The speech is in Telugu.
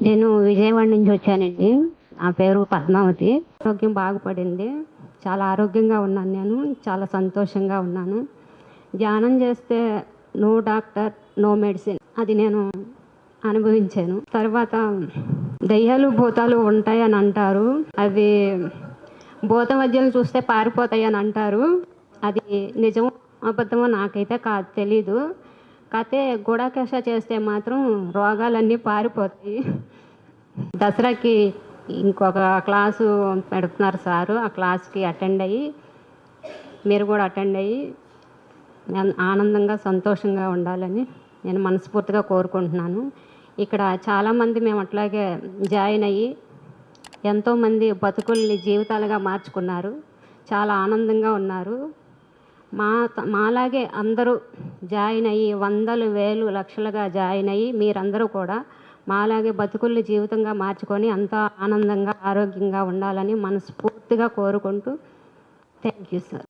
నేను విజయవాడ నుంచి వచ్చానండి. నా పేరు పద్మావతి. ఆరోగ్యం బాగుపడింది. చాలా ఆరోగ్యంగా ఉన్నాను నేను. చాలా సంతోషంగా ఉన్నాను. ధ్యానం చేస్తే నో డాక్టర్ నో మెడిసిన్ అది నేను అనుభవించాను. తర్వాత దయ్యాలు భూతాలు ఉంటాయని అంటారు. అది భూత మధ్యలు చూస్తే పారిపోతాయని అంటారు. అది నిజం అబద్ధమో నాకైతే కా తెలీదు. కాకపోతే గుడాకష చేస్తే మాత్రం రోగాలన్నీ పారిపోతాయి. దసరాకి ఇంకొక క్లాసు పెడుతున్నారు సారు. ఆ క్లాస్కి అటెండ్ అయ్యి మీరు కూడా అటెండ్ అయ్యి ఆనందంగా సంతోషంగా ఉండాలని నేను మనస్ఫూర్తిగా కోరుకుంటున్నాను. ఇక్కడ చాలామంది మేము అట్లాగే జాయిన్ అయ్యి ఎంతోమంది బతుకుల్ని జీవితాలుగా మార్చుకున్నారు. చాలా ఆనందంగా ఉన్నారు. మా మాలాగే అందరూ జాయిన్ అయ్యి వందలు వేలు లక్షలుగా జాయిన్ అయ్యి మీరందరూ కూడా మాలాగే బతుకుల్ని జీవితంగా మార్చుకొని అంత ఆనందంగా ఆరోగ్యంగా ఉండాలని మనస్ఫూర్తిగా కోరుకుంటూ థ్యాంక్ యూ సార్.